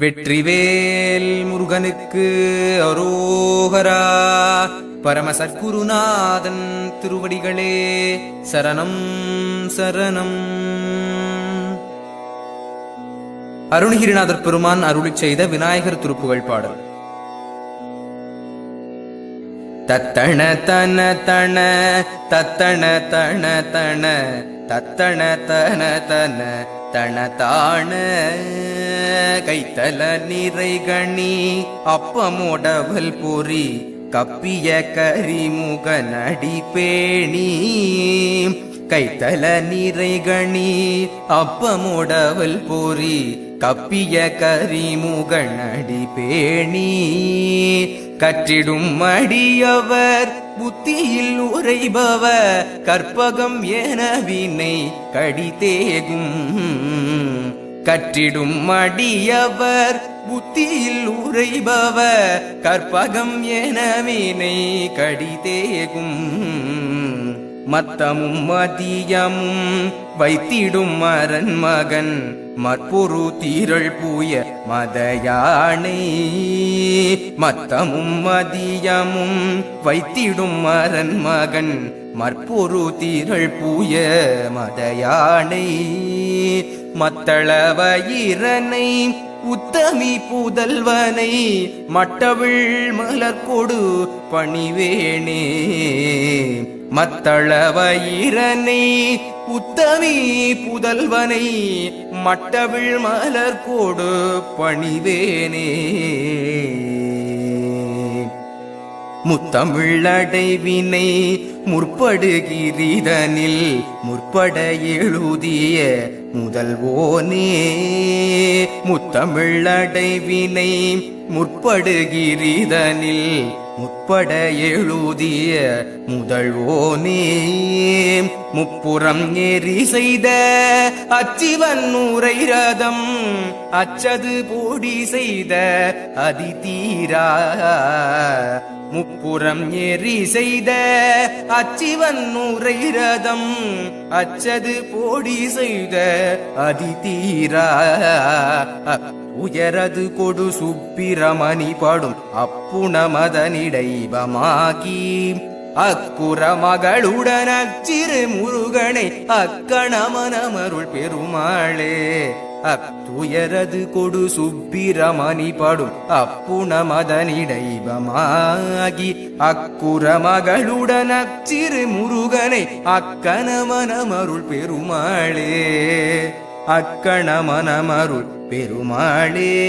வெற்றிவேல் முருகனுக்கு அரோகரா. பரம சத்குருநாதன் திருவடிகளே சரணம் சரணம். அருணகிரிநாதர் பெருமான் அருளிச் செய்த விநாயகர் திருப்புகழ் பாடல். தத்தண தன தன தத்தன தன தன தத்தண தன தன. தனதான கைத்தல நிறைகணி அப்பமோடவல் பொறி கப்பிய கரிமுக நடி பேணி கைத்தல நிறைகணி அப்பமோடவல் பொறி கப்பிய கரிமுக நடி பேணி கற்றிடும் அடியவர் புத்தியில் உரைபவ கற்பகம் என வினை கடிதேகும் கற்றிடும் அடியவர் புத்தியில் உரைபவ கற்பகம் என வினை கடிதேகும் மத்தமும் மதியமும் வைத்திடும் மரன் மகன் மற்பொரு தீரள் பூய மதயானை மத்தமும் மதியமும் வைத்திடும் மரன் மகன் மற்பொரு தீரள் பூய மதயானை. மத்தளவயிரனை உத்தமி புதல்வனை மட்டவிழ் மலர்கொடு பணிவேணே மத்தளவயிரனை உத்தமி புதல்வனை மட்டவிழ் மலர் கோடு பணிவேனே. முத்தமிழடைவினை முற்படுகிறதனில் முற்பட எழுதிய முதல்வோனே. முத்தமிழடைவினை முற்படுகிறதனில் முப்பட எழுதிய முதல்வோனே முப்புறம் ஏறி செய்த அச்சிவன் நூரை ரதம் அச்சது போடி செய்த அதிதீரா. முப்புறம் ஏறி செய்த அச்சிவன் நூரை ரதம் அச்சது போடி செய்த அதிதீரா. உயரது கொடு சுப்பிரமணி பாடும் அப்புணமதனிடைவமாகி அக்குறமகளுடன் அச்சிறு முருகனை அக்கணமனமருள் பெருமாளே. அத்துயரது கொடு சுப்பிரமணி படும் அப்புணமதனிடைவமாகி அக்குறமகளுடன் அச்சிறு முருகனை அக்கணமனமருள் பெருமாளே. அக்கணமனமருள் பெருமாளே.